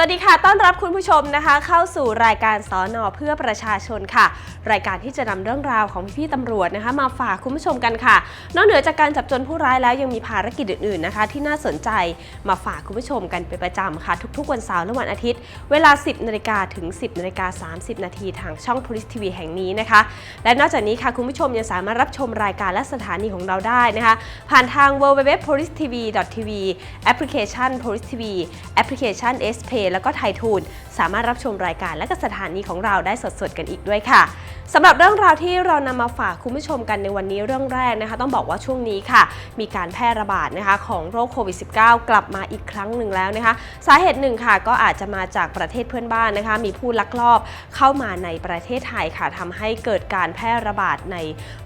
สวัสดีค่ะ ต้อนรับคุณผู้ชมนะคะ เข้าสู่รายการสอนอเพื่อประชาชนค่ะรายการที่จะนำเรื่องราวของพี่ๆตำรวจนะคะ มาฝากคุณผู้ชมกันค่ะ นอกเหนือจากการจับจนผู้ร้ายแล้วยังมีภารกิจอื่นๆนะคะ ที่น่าสนใจมาฝากคุณผู้ชมกันเป็นประจำค่ะ ทุกๆ วันเสาร์และวันอาทิตย์ เวลา 10นาฬิกาถึง 10นาฬิกา30 นาทีทางช่อง Police TV แห่งนี้นะคะ และนอกจากนี้ค่ะคุณผู้ชมยังสามารถรับชมรายการและสถานีของเราได้นะคะ ผ่านทาง www.policetv.tv แอปพลิเคชัน Police TV แอปพลิเคชัน S Pay แล้วก็ไททูนสามารถรับชมรายการและก็สถานีของเราได้สดๆกันอีกด้วยค่ะ สำหรับเรื่องราวที่เรานำมาฝากคุณผู้ชมกันในวันนี้เรื่องแรกนะคะ ต้องบอกว่าช่วงนี้ค่ะ มีการแพร่ระบาดนะคะของโรคโควิด -19 กลับมาอีกครั้งหนึ่งแล้วนะคะ สาเหตุหนึ่งค่ะ ก็อาจจะมาจากประเทศเพื่อนบ้านนะคะ มีผู้ลักลอบเข้ามาในประเทศไทยค่ะทำให้เกิดการแพร่ระบาดใน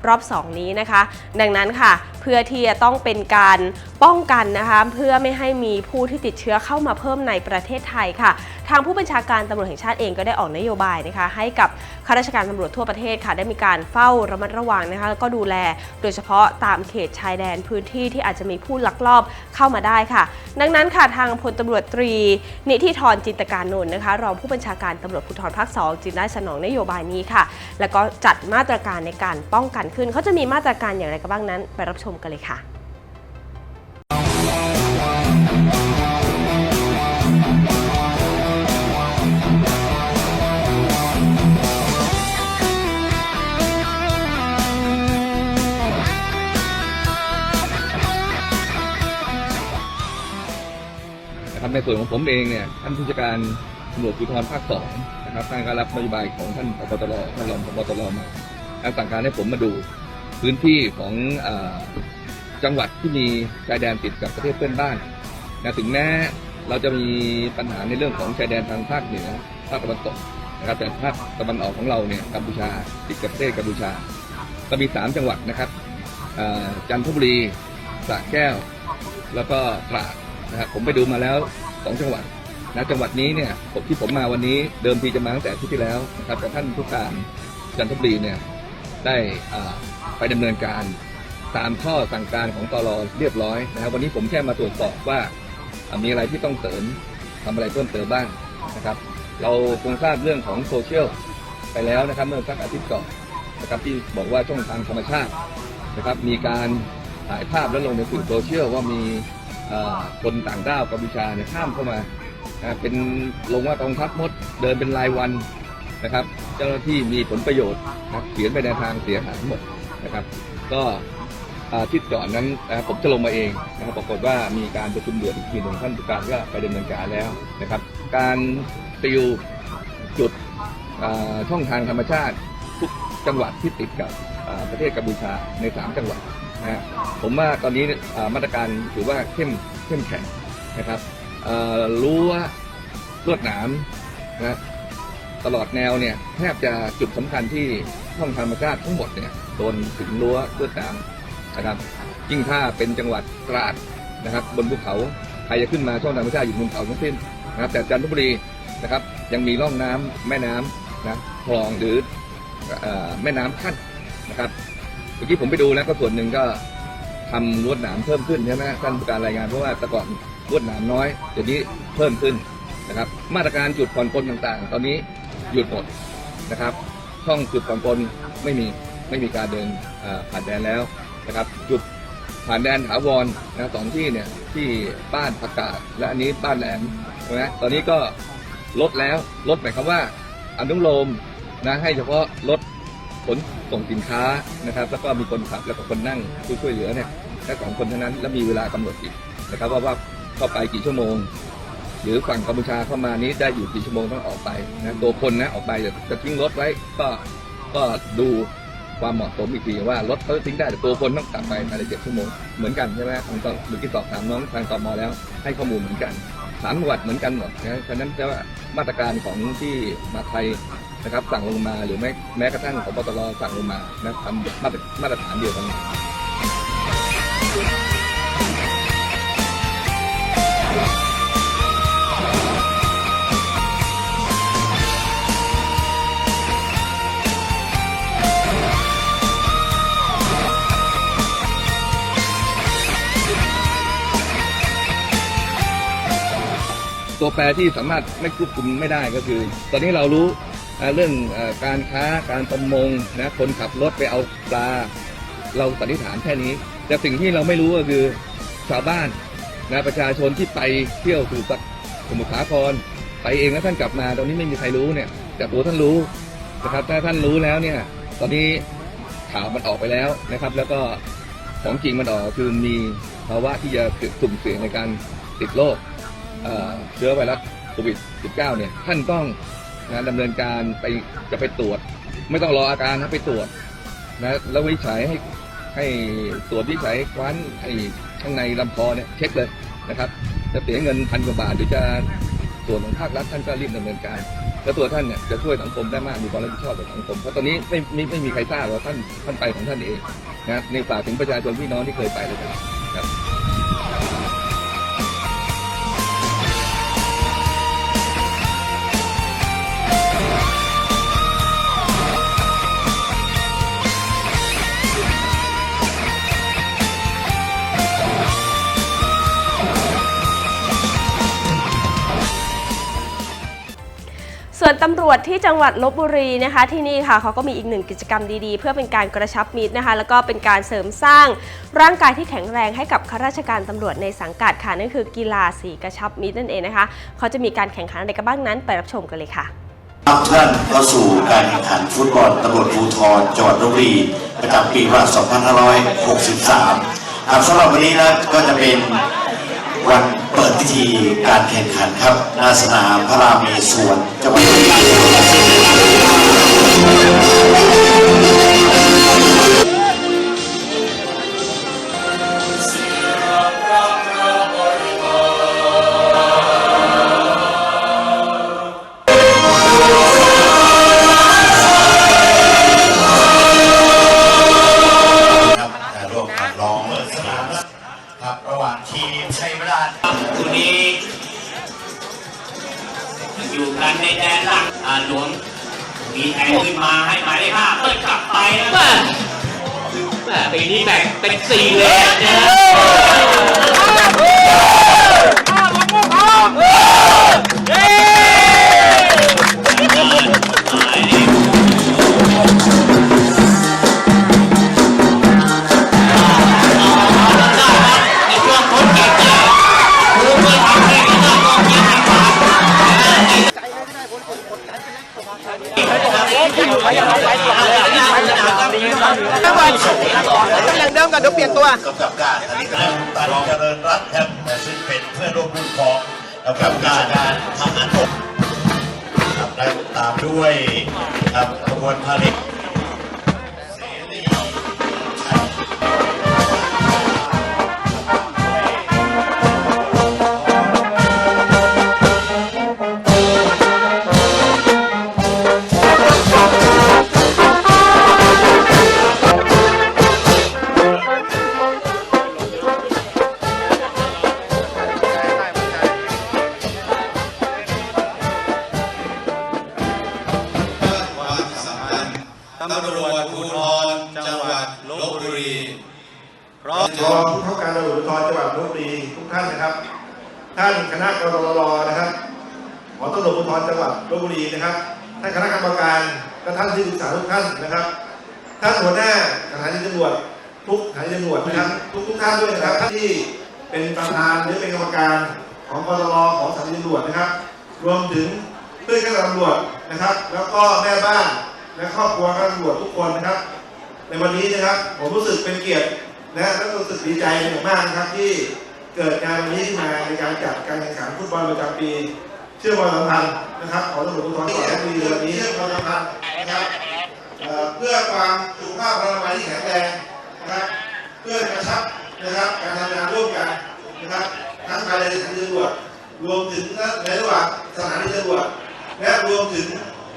รอบ 2 นี้นะคะ ดังนั้นค่ะ เพื่อที่จะต้องเป็นการป้องกันนะคะ เพื่อไม่ให้มีผู้ที่ติดเชื้อเข้ามาเพิ่มในประเทศไทยค่ะางผู้บัญชาการตำรวจแห่งชาติเองก็ได้ออกนโยบายนะคะให้กับข้าราชการตำรวจทั่วประเทศค่ะได้มีการเฝ้าระมัดระวังนะคะแล้วก็ดูแลโดยเฉพาะตามเขตชายแดนพื้นที่ที่อาจจะมีผู้ลักลอบเข้ามาได้ค่ะ ดังนั้นค่ะทางพลตำรวจตรี นิธิธรจินตการนนท์นะคะรองผู้บัญชาการตำรวจภูธรภาค2จึงได้สนองนโยบายนี้ค่ะ แล้วก็จัดมาตรการในการป้องกันขึ้น เขาจะมีมาตรการอย่างไรกันบ้างนั้น ไปรับชมกันเลยค่ะ ในส่วนของผมเองเนี่ยท่านผู้จัดการตำรวจภูธรภาคสองนะครับท่านก็รับนโยบายของท่านพบตรท่านรองพบตรมาแล้วสั่งการให้ผมมาดูพื้นที่ของอจังหวัดที่มีชายแดนติดกับประเทศเพื่อนบ้านนะถึงแม้เราจะมีปัญหาในเรื่องของชายแดนทางภาคเหนือภาคตะวันตกนะครับแต่ภาคตะวันออกของเราเนี่ยกัมพูชาติดกับประเทศกัมพูชาก็มีสามจังหวัดนะครับจันทบุรีสระแก้ว แล้วก็ตราดนะครับผมไปดูมาแล้ว สองจังหวัดนะจังหวัดนี้เนี่ยผมที่ผมมาวันนี้เดิมทีจะมาตั้งแต่ที่ที่แล้วนะครับแต่ท่านผู้การจันทบุรีเนี่ยได้อ่าไปดำเนินการตามข้อสั่งการของตรเรียบร้อยนะครับวันนี้ผมแค่มาตรวจสอบว่ามีอะไรที่ต้องเสริมทำอะไรเพิ่มเติมบ้างนะครับ เราคงทราบเรื่องของโซเชียลไปแล้วนะครับ เมื่อสักอาทิตย์ก่อนนะครับที่บอกว่าช่องทางธรรมชาตินะครับ มีการถ่ายภาพแล้วลงในสื่อโซเชียลว่ามี คนต่างด้าวกัมพูชาเนี่ยข้ามเข้ามาเป็นลงว่ากองทัพมดเดินเป็นรายวันนะครับ เจ้าหน้าที่มีผลประโยชน์นะเขียนไปในทางเสียหายหมดนะครับ ก็ทิตย์ก่อนนั้นผมจะลงมาเองนะครับปรากฏว่ามีการประชุมเดือดอีกทีหนึ่งท่านผู้การก็ไปดำเนินการแล้วนะครับ การติวจุดช่องทางธรรมชาติทุกจังหวัดที่ติดกับประเทศกัมพูชาในสามจังหวัด นะผมว่าตอนนี้มาตรการถือว่าเข้มเข้มแข็งนะครับรู้ว่าลวดหนามนะตลอดแนวเนี่ยแทบจะจุดสำคัญที่ช่องธรรมชาติทั้งหมดเนี่ยโดนถึงรั้วลวดหนามนะครับยิ่งถ้าเป็นจังหวัดตราดนะครับบนภูเขาใครจะขึ้นมาช่องธรรมชาติอยู่บนเขาทั้งสิ้นนะครับแต่จันทบุรีนะครับยังมีร่องน้ำแม่น้ำนะคลองหรือแม่น้ำขั้นนะครับ มื่อกี้ผมไปดูแล้วก็ส่วนหนึ่งก็ทำลวดหนามเพิ่มขึ้นใช่ไหมท่านผู้การรายงานเพราะว่าแต่ก่อนลวดหนามน้อยเดี๋ยวนี้เพิ่มขึ้นนะครับ มาตรการจุดผ่อนปลนต่างๆ ตอนนี้หยุดหมดนะครับ ช่องจุดผ่อนปลนไม่มีไม่มีการเดินผ่านแดนแล้วนะครับ จุดผ่านแดนถาวรนะสองที่เนี่ยที่บ้านผักกาดและอันนี้บ้านแหลมใช่ไหมตอนนี้ก็ลดแล้วลดหมายความว่าอนุโลมนะให้เฉพาะรถ ขนส่งสินค้านะครับ แล้วก็มีคนขับแล้วก็คนนั่งผู้ช่วยเหลือเนี่ยแค่สองคนเท่านั้นแล้วมีเวลากำหนดอีกนะครับว่าว่าเข้าไปกี่ชั่วโมง หรือฝั่งกัมพูชาเข้ามานี้ได้อยู่กี่ชั่วโมงต้องออกไปนะตัวคนนะออกไปจะจะทิ้งรถไว้ก็ก็ดูความเหมาะสมอีกทีว่ารถเขาทิ้งได้แต่ตัวคนต้องกลับไปภายในเจ็ดชั่วโมงเหมือนกันใช่ไหมทางตอนเมื่อกี้สอบถามน้องทางตมแล้ว ให้ข้อมูลเหมือนกันสามจังหวัดเหมือนกันหมดนะฉะนั้นจะว่ามาตรการของที่มาไทย นะครับสั่งลงมาหรือแม้แม้กระทั่งของปตรสั่งลงมานะทำมาตรมาตรฐานเดียวกันตัวแปรที่สามารถไม่ควบคุมไม่ได้ก็คือ ตอนนี้เรารู้ เรื่องอการค้าการประมงนะคนขับรถไปเอาปลา เราสันนิษฐานแค่นี้ แต่สิ่งที่เราไม่รู้ก็คือชาวบ้านนะประชาชนที่ไปเที่ยวสู่สมุทรสาครไปเองแล้วท่านกลับมาตอนนี้ไม่มีใครรู้เนี่ย แต่ตัวท่านรู้นะครับถ้าท่านรู้แล้วเนี่ย ตอนนี้ข่าวมันออกไปแล้วนะครับ แล้วก็ของจริงมันออกคือมีภาวะที่จะเกิดสุ่มเสี่ยงในการติดโรคเอ่อเชื้อไวรัสโควิด -19 เนี่ยท่านต้อง นะดำเนินการไปจะไปตรวจ ไม่ต้องรออาการนะไปตรวจนะแล้ววิจัยให้ให้ตรวจวิจัยคว้านไอ้ข้างในลำคอเนี่ยเช็คเลยนะครับจะเสียเงินพันกว่าบาทหรือจะส่วนของภาครัฐท่านก็รีบดำเนินการแล้วตัวท่านเนี่ยจะช่วยสังคมได้มากมีความรับผิดชอบต่อสังคมเพราะตอนนี้ไม่ไม่ไม่มีใครทราบว่าท่านท่านไปของท่านเองนะในฝากถึงประชาชนพี่น้องที่เคยไปเลยครับ วนตำรวจที่จังหวัดลบบุรีนะคะที่นี่ค่ะเขาก็มีอีกหนึ่งกิจกรรมดีๆ เพื่อเป็นการกระชับมิตรนะคะ แล้วก็เป็นการเสริมสร้างร่างกายที่แข็งแรงให้กับข้าราชการตำรวจในสังกัดค่ะนั่นคือกีฬาสีกระชับมิตรนั่นเองนะคะเขาจะมีการแข่งขันอะไรกันบ้างนั้น ไปรับชมกันเลยค่ะครับท่านเข้าสู่การแข่งขันฟุตบอลตำรวจภูธรจังหวัดลบบุรีประจำปีว่า2563ครับสำหรับวันนี้นะก็จะเป็น วันเปิดพิธีการแข่งขันครับหนาสนามพระรามเมศวรจังหวัด ราชคุณนี้อยู่กันในแดนหลังอาหลวงมีแทงขึ้นมาให้หมายเลขห้าเปิดกลับไปแม่แม่ปีนี้แบ่งเป็นสี่เลนนะฮะ ต้องอย่งเดิมก่อนเดี๋ยวเปลี่ยนตัวกำกับการอันนี้ก็ได้ตัดเจริญรัตน์ครับซึ่งเป็นเพื่อนร่วมรุ่นของกำกับการการทหารบกครับและตามด้วยครับขบวนพาเหรด ทานตำรวจนะครับ ทุกทุกท่านด้วยนะครับที่เป็นประธานหรือเป็นกรรมการของกรรของสถานีตำรวจนะครับ รวมถึงเพื่อนข้าราชการตำรวจนะครับ แล้วก็แม่บ้านและครอบครัวข้าราชการตำรวจทุกคนนะครับ ในวันนี้นะครับผมรู้สึกเป็นเกียรตินะและรู้สึกดีใจเป็นอย่างมากนะครับที่เกิดงานวันนี้ขึ้นมาในการจัดการแข่งขันฟุตบอลประจำปี เชื่อความสัมพันธ์นะครับของตำรวจภูธรจังหวัดลบบุรีในวันนี้เชื่อความสัมพันธ์นะครับเพื่อความสุขภาพพลามัยที่แข็งแรง นะครับเพื่อกระชับนะครับการทำงานร่วมกันนะครับทั้งภายในสถานีตำรวจรวมถึงในระหว่างสถานีตำรวจและรวมถึง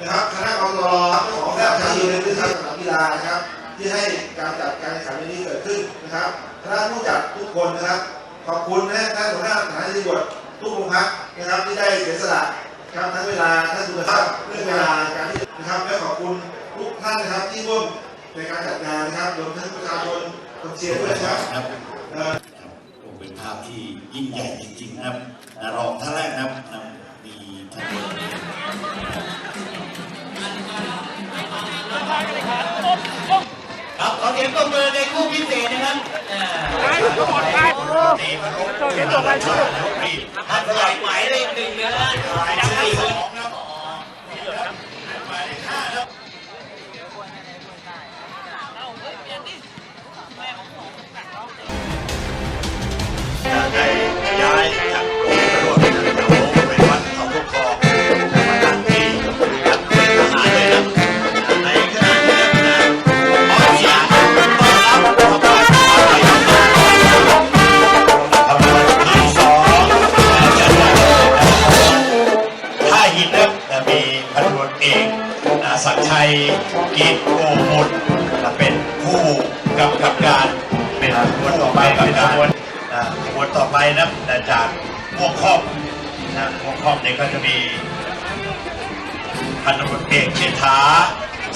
นะครับคณะกรรมการของและที่อยู่ในพื้นที่สนามกีฬานะครับ ที่ให้การจัดการแข่งขันนี้เกิดขึ้นนะครับคณะผู้จัดทุกคนนะครับ ขอบคุณนะท่านหัวหน้าสถานีตำรวจทุกโรงพักนะครับที่ได้เสียสละครับทั้งเวลาทั้งคุณภาพเรื่องเวลาการที่นะครับและขอบคุณทุกท่านนะครับที่ร่วม ในการจัดงานนะครับรวมทั้งประชาชนคนเชียร์ด้วยนะครับเอ่อโอ้เป็นภาพที่ยิ่งใหญ่จริงๆนะครับนะรองท่านแรกนะครับนะมีท่านครับขอเสียงปรบมือในคู่พิเศษนะครับอ่านี่มันลงตัวเห็นตัวไปชื่อนี่ท่านผู้ใหญ่หมายเลขหนึ่งนะฮะยังสี่คนไพันตำรวจเอกเชษฐา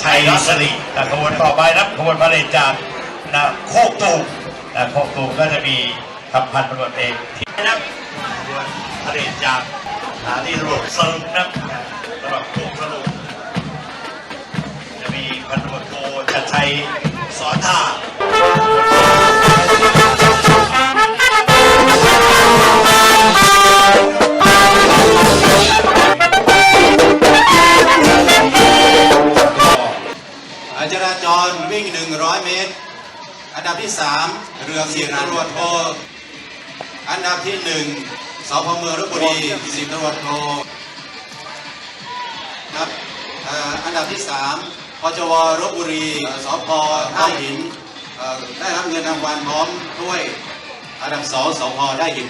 ชัยสรินะขบวนต่อไปนะขบวนพาเหรดจากนะโคกตูมนะโคกตูมก็จะมีกับพันตำรวจเอกที่นะขบวนพาเหรดจากสถานีตำรวจสรุปนะนะสำหรับโคกสรุปจะมีพันตำรวจโทชัดชัยสอนท่า อันดับที่3เรือสิบตำรวจโทอันดับที่1สพเมืองลบบุรีสิบตำรวจโทครับอันดับที่3พจวลบบุรีสพท่าหินได้รับเงินรางวัลพร้อมถ้วยอันดับ2สพได้หิน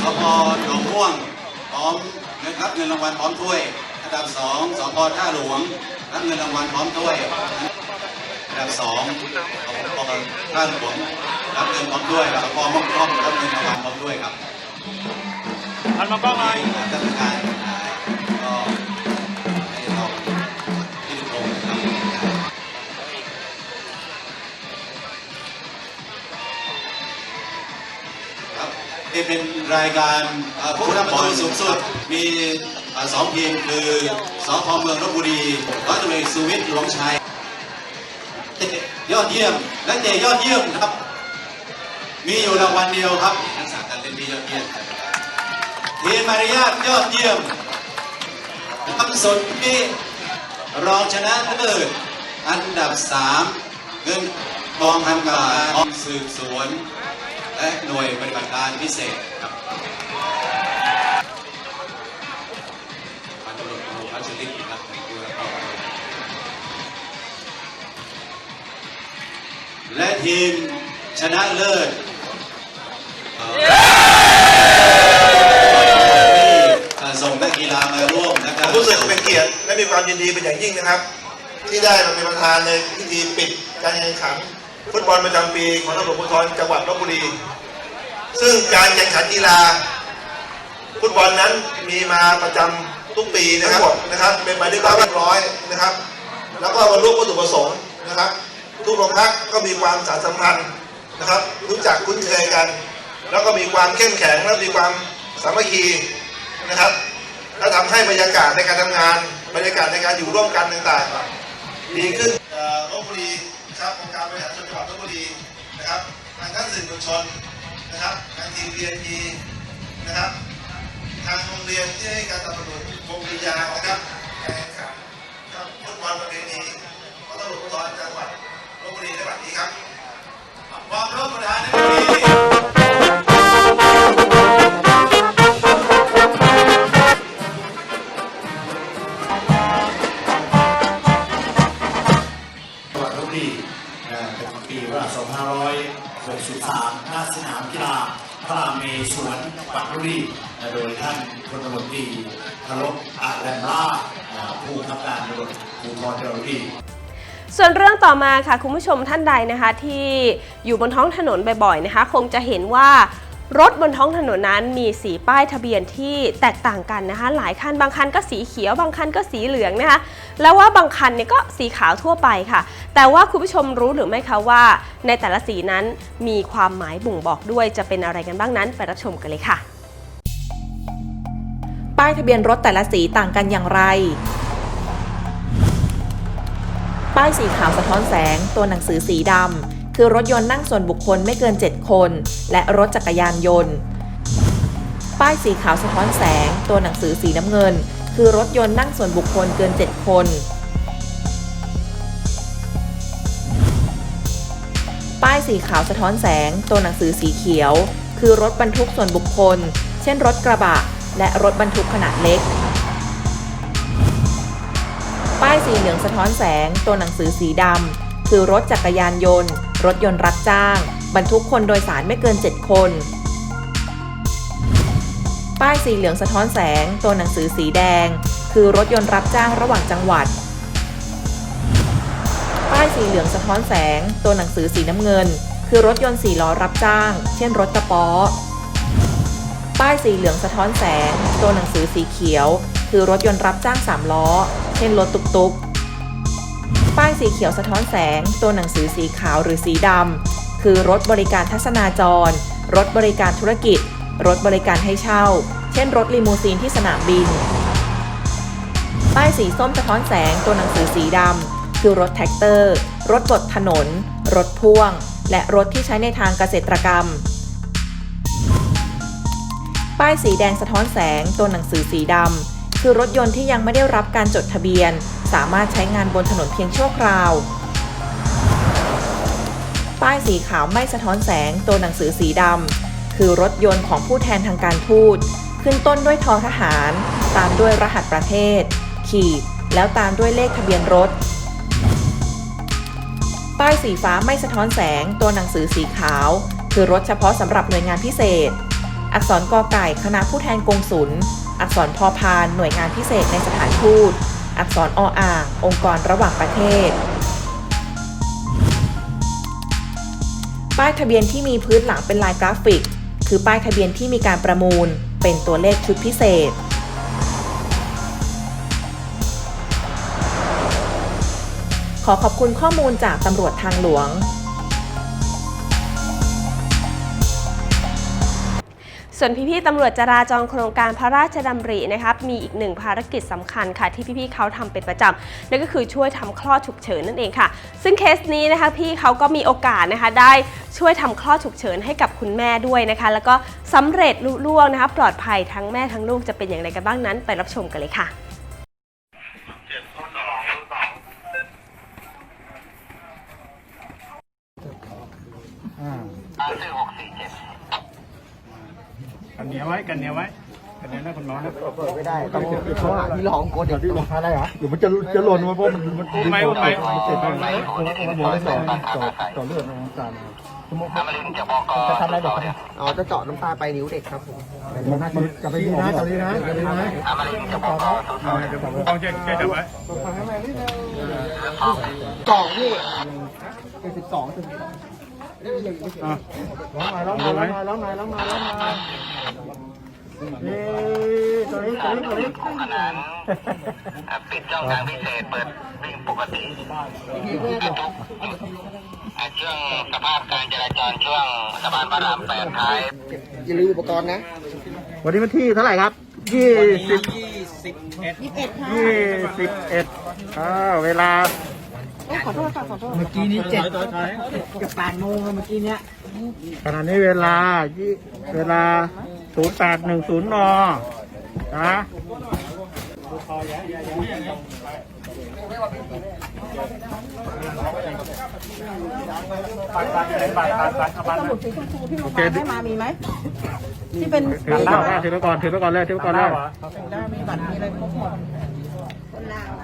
สพหลวงม่วงพร้อม เงินรับเงินรางวัลพร้อมถ้วย อันดับสองสพท่าหลวง รับเงินรางวัลพร้อมถ้วย อันดับสองสพท่าหลวง รับเงินพร้อมถ้วยสพม่วงค่อมรับเงินรางวัลพร้อมถ้วยครับท่านมากล้องเลยท่านประธาน ครับนี่เป็นรายการผู้รับประตูสูงสุด มีสองทีมคือสพเมืองลบบุรีร้อยตำรวจเอกสุวิทย์หลวงชัยยอดเยี่ยมและเตะยอดเยี่ยมครับ มีอยู่รางวัลเดียวครับทักษะการเล่นที่ยอดเยี่ยมทีมมารยาทยอดเยี่ยมทำสดที่รองชนะเลิศอันดับสามเงินกองทำการสืบสวน และหน่วยปฏิบัติการพิเศษครับพันตำรวจโทพัชริตครับแลและทีมชนะเลิศที่ส่งนักกีฬามาร่วมนะครับรู้สึกเป็นเกียรติและมีความยินดีเป็นอย่างยิ่งนะครับ ที่ได้มาเป็นประธานในพิธีปิดการแข่งขัน ฟุตบอลประจำปีของตำรวจภูธรจังหวัดลบบุรี ซึ่งการแข่งขันกีฬา ฟุตบอลนั้นมีมาประจำทุกปีนะครับนะครับ เป็นไปด้วยความเรียบร้อยนะครับ แล้วก็บรรลุวัตถุประสงค์นะครับ ทุกโรงพักก็มีความสานสัมพันธ์นะครับ รู้จักคุ้นเคยกัน แล้วก็มีความเข้มแข็งและมีความสามัคคีนะครับและทำให้บรรยากาศในการทำงาน บรรยากาศในการอยู่ร่วมกันต่างๆดีขึ้นเอ่อลบบุรี นะครับองค์การบริหารส่วนจังหวัดลบบุรีนะครับทางท่านสื่อมวลชนนะครับทางทีมเรียนดีนะครับ ทางโรงเรียนที่ให้การสนับสนุนวงวิทยานะครับแข่งขันครับฟุตบอลประเพณีของตำรวจภูธรจังหวัดลบบุรีในวันนี้ครับความร่วมมือในวันนี้ พระรมเมสวนปัตตุรีโดยท่านพลตรีทตรีลบอาแรมลาผู้ขับการตำรวจภูธรจังหวัดรีส่วนเรื่องต่อมาค่ะคุณผู้ชมท่านใดนะคะที่อยู่บนท้องถนนบ่อยๆนะคะ คงจะเห็นว่า รถบนท้องถนนนั้นมีสีป้ายทะเบียนที่แตกต่างกันนะคะ หลายคันบางคันก็สีเขียว บางคันก็สีเหลืองนะคะ แล้วว่าบางคันเนี่ยก็สีขาวทั่วไปค่ะ แต่ว่าคุณผู้ชมรู้หรือไม่คะว่า ในแต่ละสีนั้นมีความหมายบ่งบอกด้วยจะเป็นอะไรกันบ้างนั้นไปรับชมกันเลยค่ะ ป้ายทะเบียนรถแต่ละสีต่างกันอย่างไร ป้ายสีขาวสะท้อนแสง ตัวหนังสือสีดำ คือรถยนต์นั่งส่วนบุคคลไม่เกิน 7 คน และรถจักรยานยนต์ ป้ายสีขาวสะท้อนแสง ตัวหนังสือสีน้ำเงิน คือรถยนต์นั่งส่วนบุคคลเกิน 7 คนป้ายสีขาวสะท้อนแสง ตัวหนังสือสีเขียว คือรถบรรทุกส่วนบุคคล เช่นรถกระบะ และรถบรรทุกขนาดเล็ก ป้ายสีเหลืองสะท้อนแสง ตัวหนังสือสีดำ คือรถจักรยานยนต์ รถยนต์รับจ้าง บรรทุกคนโดยสารไม่เกิน 7 คน ป้ายสีเหลืองสะท้อนแสง ตัวหนังสือสีแดง คือรถยนต์รับจ้างระหว่างจังหวัด ป้ายสีเหลืองสะท้อนแสง ตัวหนังสือสีน้ำเงิน คือรถยนต์สี่ล้อรับจ้าง เช่นรถกระป๋อป้ายสีเหลืองสะท้อนแสง ตัวหนังสือสีเขียว คือรถยนต์รับจ้างสามล้อ เช่นรถตุกๆ ป้ายสีเขียวสะท้อนแสง ตัวหนังสือสีขาวหรือสีดำ คือรถบริการทัศนาจร รถบริการธุรกิจ รถบริการให้เช่า เช่น รถลิมูซีนที่สนามบิน ป้ายสีส้มสะท้อนแสง ตัวหนังสือสีดำ คือรถแท็กเตอร์ รถบดถนน รถพ่วง และรถที่ใช้ในทางเกษตรกรรม ป้ายสีแดงสะท้อนแสง ตัวหนังสือสีดำ คือรถยนต์ที่ยังไม่ได้รับการจดทะเบียน สามารถใช้งานบนถนนเพียงชั่วคราว ป้ายสีขาวไม่สะท้อนแสง ตัวหนังสือสีดำคือรถยนต์ของผู้แทนทางการทูต ขึ้นต้นด้วยทอทหาร ตามด้วยรหัสประเทศ ขีด แล้วตามด้วยเลขทะเบียนรถ ป้ายสีฟ้าไม่สะท้อนแสง ตัวหนังสือสีขาว คือรถเฉพาะสำหรับหน่วยงานพิเศษ อักษรกอไก่คณะผู้แทนกงสุล อักษรพอพานหน่วยงานพิเศษในสถานทูต อักษรออ่าง องค์กรระหว่างประเทศ ป้ายทะเบียนที่มีพื้นหลังเป็นลายกราฟิก คือป้ายทะเบียนที่มีการประมูล เป็นตัวเลขชุดพิเศษ ขอขอบคุณข้อมูลจากตำรวจทางหลวง ส่วนพี่ๆตำรวจจราจรโครงการพระราชดำรินะครับมีอีกหนึ่งภารกิจสำคัญค่ะ ที่พี่ๆเขาทำเป็นประจำนั่นก็คือช่วยทำคลอดฉุกเฉินนั่นเองค่ะ ซึ่งเคสนี้นะคะพี่เขาก็มีโอกาสนะคะได้ช่วยทำคลอดฉุกเฉินให้กับคุณแม่ด้วยนะคะ แล้วก็สำเร็จลุล่วงนะคะปลอดภัยทั้งแม่ทั้งลูกจะเป็นอย่างไรกันบ้างนั้น ไปรับชมกันเลยค่ะกั นเหนียวไว้กันเหนียวไว้กันเหนียวนะคุณหมอครับไม่ได้ต้องเพราะว่าที่รองกลัวเดี๋ยวที่รองอะไรเหรอเดี๋ยวมันจะจะหล่นมาเพราะมันมันอุ้มไหมอุ้มไหมมันเสร็จแล้วหมอได้ต่อต่อต่อเลือดในน้ำตาลชั่วโมงจะทำอะไรบอกอ๋อจะเจาะน้ำตาไปนิ้วเด็กครับผมมันจะไปดีนะจะดีนะจะดีนะเดี๋ยวผมต้องเช็คเช็คจับไว้กล่องนี่เป็นสิบสองถึงอ่ะร้องมาร้องมาร้องมาร้องมาร้องมานี่ตัวนี้ตัวนี้ตัวนี้ปิดช่องทางพิเศษเปิดวิ่งปกติช่วงสภาพการจราจรช่วงสะพานพระรามแปดท้ายอย่าลืมอุปกรณ์นะ วันนี้วันที่เท่าไหร่ครับยี่สิบยี่สิบเอ็ดยี่สิบเอ็ดอ่าเวลา เมื่อกี้นี้เจ็ดเกับแปดโมงอะเมื่อกี้เนี้ยขณะนี้เวลายี่เวลาศูนย์แปดหนึ่งศูนย์นนะบัตรบัตรบัตรบัตรบัตรเอาบัตรสมุดสีชมพูที่โรงพยาบาลให้มามีไหมที่เป็นถือก่อนถือไปก่อนถือไปก่อนเลยถือไปก่อนเลยได้มีบัตรมีอะไรครบหมด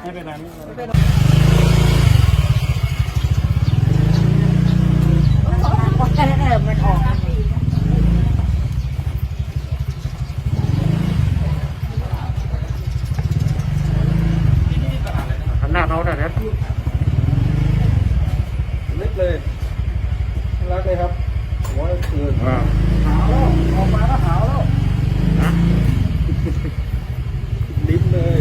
ไม่เป็นไรไม่เป็นไร ก็เริ่มันออกหันหน้าเขาหน่อยครัเล็กเลยรักเลยครับหัวคืนอ่าหาวแล้วออกมาแล้วหาวแล้วยิ้มเลย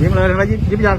ยิ้มเลยแล้วยิ้มยิ้มยัง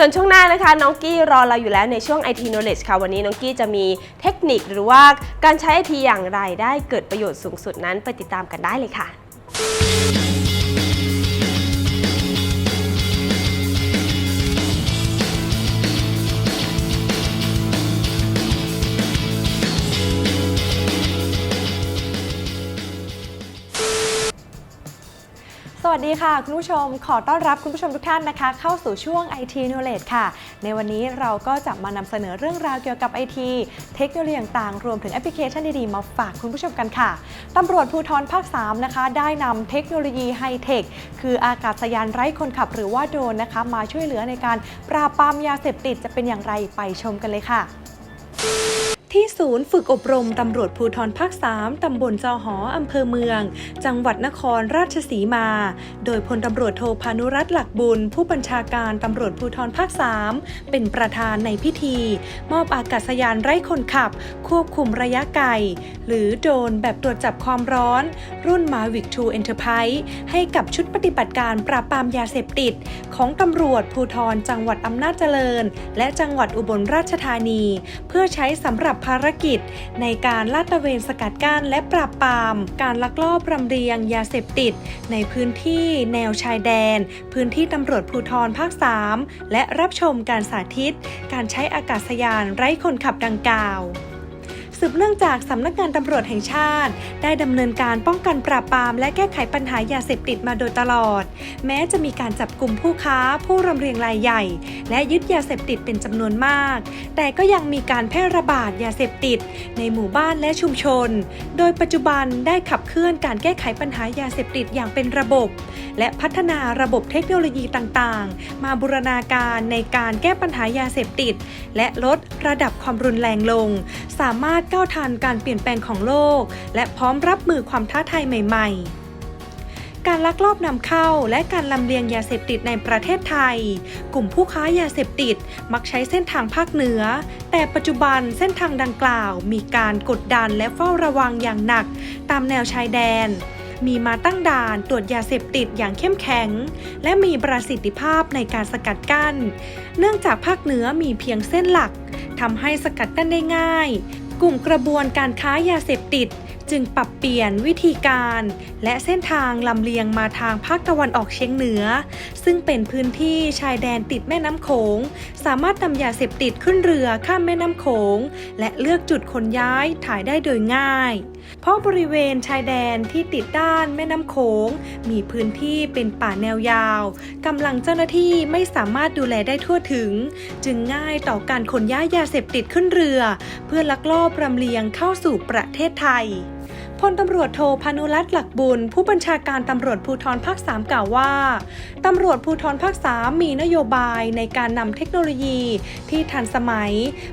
ส่วนช่วงหน้านะคะน้องกี้รอเราอยู่แล้วในช่วง IT Knowledge ค่ะ วันนี้น้องกี้จะมีเทคนิคหรือว่าการใช้ IT อย่างไรได้เกิดประโยชน์สูงสุดนั้นไปติดตามกันได้เลยค่ะ ดีค่ะ คุณผู้ชมขอต้อนรับคุณผู้ชมทุกท่านนะคะ เข้าสู่ช่วง IT Knowledge ค่ะ ในวันนี้เราก็จะมานำเสนอเรื่องราวเกี่ยวกับ IT เทคโนโลยีต่างๆ รวมถึงแอปพลิเคชันดีๆ มาฝากคุณผู้ชมกันค่ะตำรวจภูธรภาค 3 นะคะ ได้นำเทคโนโลยีไฮเทค คืออากาศยานไร้คนขับหรือว่าโดรนนะคะ มาช่วยเหลือในการปราบปรามยาเสพติดจะเป็นอย่างไรไปชมกันเลยค่ะ ที่ศูนย์ฝึกอบรมตำรวจภูธรภาค 3 ตำบลจอหออำเภอเมือง จังหวัดนครราชสีมา โดยพลตำรวจโทพานุรัตน์หลักบุญ ผู้บัญชาการตำรวจภูธรภาค 3 เป็นประธานในพิธี มอบอากาศยานไร้คนขับ ควบคุมระยะไกล หรือโดรนแบบตรวจจับความร้อน รุ่น Mavic 2 Enterprise ให้กับชุดปฏิบัติการปราบปรามยาเสพติด ของตำรวจภูธรจังหวัดอำนาจเจริญ และจังหวัดอุบลราชธานี เพื่อใช้สำหรับภารกิจ ในการลาดตระเวนสกัดกั้นและปราบปราม การลักลอบรำเรียงยาเสพติด ในพื้นที่แนวชายแดน พื้นที่ตำรวจภูธรภาค 3 และรับชมการสาธิต การใช้อากาศยานไร้คนขับดังกล่าว สืบเนื่องจากสำนักงานตำรวจแห่งชาติ ได้ดำเนินการป้องกันปราบปราม และแก้ไขปัญหายาเสพติดมาโดยตลอด แม้จะมีการจับกลุ่มผู้ค้า ผู้รำเรียงรายใหญ่ และยึดยาเสพติดเป็นจำนวนมาก แต่ก็ยังมีการแพร่ระบาดยาเสพติด ในหมู่บ้านและชุมชน โดยปัจจุบันได้ขับเคลื่อนการแก้ไขปัญหายาเสพติดอย่างเป็นระบบ และพัฒนาระบบเทคโนโลยีต่างๆ มาบูรณาการในการแก้ปัญหายาเสพติด และลดระดับความรุนแรงลง สามารถก้าวทันการเปลี่ยนแปลงของโลก และพร้อมรับมือความท้าทายใหม่ ๆการลักลอบนำเข้าและการลำเลียงยาเสพติดในประเทศไทย กลุ่มผู้ค้ายาเสพติดมักใช้เส้นทางภาคเหนือ แต่ปัจจุบันเส้นทางดังกล่าวมีการกดดันและเฝ้าระวังอย่างหนักตามแนวชายแดน มีมาตั้งด่านตรวจยาเสพติดอย่างเข้มแข็ง และมีประสิทธิภาพในการสกัดกั้น เนื่องจากภาคเหนือมีเพียงเส้นหลักทำให้สกัดกั้นได้ง่าย กลุ่มกระบวนการค้ายาเสพติด จึงปรับเปลี่ยนวิธีการ และเส้นทางลำเลียงมาทางภาคตะวันออกเฉียงเหนือ ซึ่งเป็นพื้นที่ชายแดนติดแม่น้ำโขง สามารถนำยาเสพติดขึ้นเรือข้ามแม่น้ำโขง และเลือกจุดขนย้ายถ่ายได้โดยง่าย เพราะบริเวณชายแดนที่ติดด้านแม่น้ำโขง มีพื้นที่เป็นป่าแนวยาวกำลังเจ้าหน้าที่ไม่สามารถดูแลได้ทั่วถึง จึงง่ายต่อการขนย้ายยาเสพติดขึ้นเรือ เพื่อลักลอบรำเลียงเข้าสู่ประเทศไทย พลตำรวจโทพานุรัตน์หลักบุญ ผู้บัญชาการตำรวจภูธรภาค 3 กล่าวว่าตำรวจภูธรภาค 3 มีนโยบายในการนำเทคโนโลยีที่ทันสมัย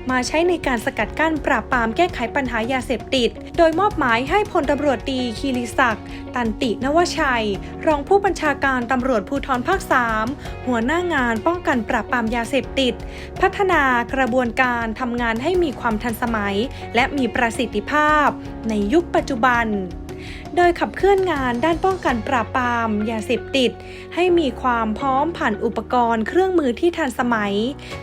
มาใช้ในการสกัดกั้นปราบปรามแก้ไขปัญหายาเสพติด โดยมอบหมายให้พลตำรวจตีคีรีศักดิ์ตันตินวชัย รองผู้บัญชาการตำรวจภูธรภาค 3 หัวหน้างานป้องกันปราบปรามยาเสพติด พัฒนากระบวนการทำงานให้มีความทันสมัย และมีประสิทธิภาพ ในยุคปัจจุบันโดยขับเคลื่อนงานด้านป้องกันปราบปรามยาเสพติด ให้มีความพร้อมผ่านอุปกรณ์เครื่องมือที่ทันสมัย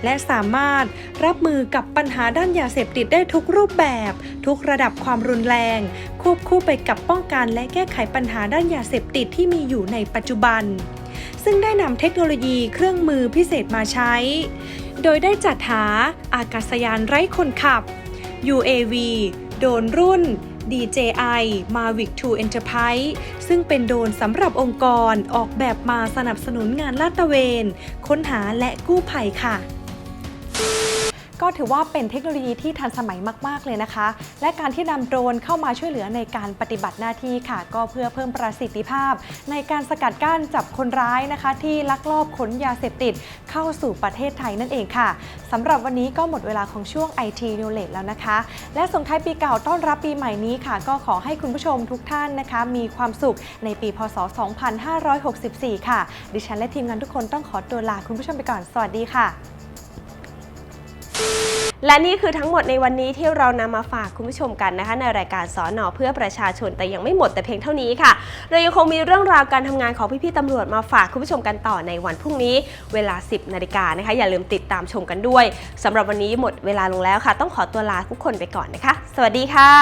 และสามารถรับมือกับปัญหาด้านยาเสพติดได้ทุกรูปแบบ ทุกระดับความรุนแรง ควบคู่ไปกับป้องกันและแก้ไขปัญหาด้านยาเสพติดที่มีอยู่ในปัจจุบันซึ่งได้นำเทคโนโลยีเครื่องมือพิเศษมาใช้ โดยได้จัดหาอากาศยานไร้คนขับ UAV โดนรุ่น DJI Mavic 2 Enterprise ซึ่งเป็นโดรนสำหรับองค์กรออกแบบมาสนับสนุนงานลาดตระเวน ค้นหาและกู้ภัยค่ะ ก็ถือว่าเป็นเทคโนโลยีที่ทันสมัยมาก ๆ เลยนะคะ และการที่นำโดรนเข้ามาช่วยเหลือในการปฏิบัติหน้าที่ค่ะ ก็เพื่อเพิ่มประสิทธิภาพ ในการสกัดกั้นจับคนร้ายนะคะ ที่ลักลอบขนยาเสพติดเข้าสู่ประเทศไทยนั่นเองค่ะสำหรับวันนี้ก็หมดเวลาของช่วง IT Knowledge แล้วนะคะ และส่งท้ายปีเก่าต้อนรับปีใหม่นี้ค่ะ ก็ขอให้คุณผู้ชมทุกท่านนะคะ มีความสุขในปีพศ 2564 ค่ะ ดิฉันและทีมงานทุกคนต้องขอตัวลาคุณผู้ชมไปก่อน สวัสดีค่ะ และนี่คือทั้งหมดในวันนี้ที่เรานำมาฝากคุณผู้ชมกันนะคะ ในรายการสอนอเพื่อประชาชนแต่ยังไม่หมดแต่เพียงเท่านี้ค่ะ เรายังคงมีเรื่องราวการทำงานของพี่ๆตำรวจมาฝากคุณผู้ชมกันต่อในวันพรุ่งนี้เวลา 10นาฬิกานะคะ อย่าลืมติดตามชมกันด้วยสำหรับวันนี้หมดเวลาลงแล้วค่ะ ต้องขอตัวลาทุกคนไปก่อนนะคะ สวัสดีค่ะ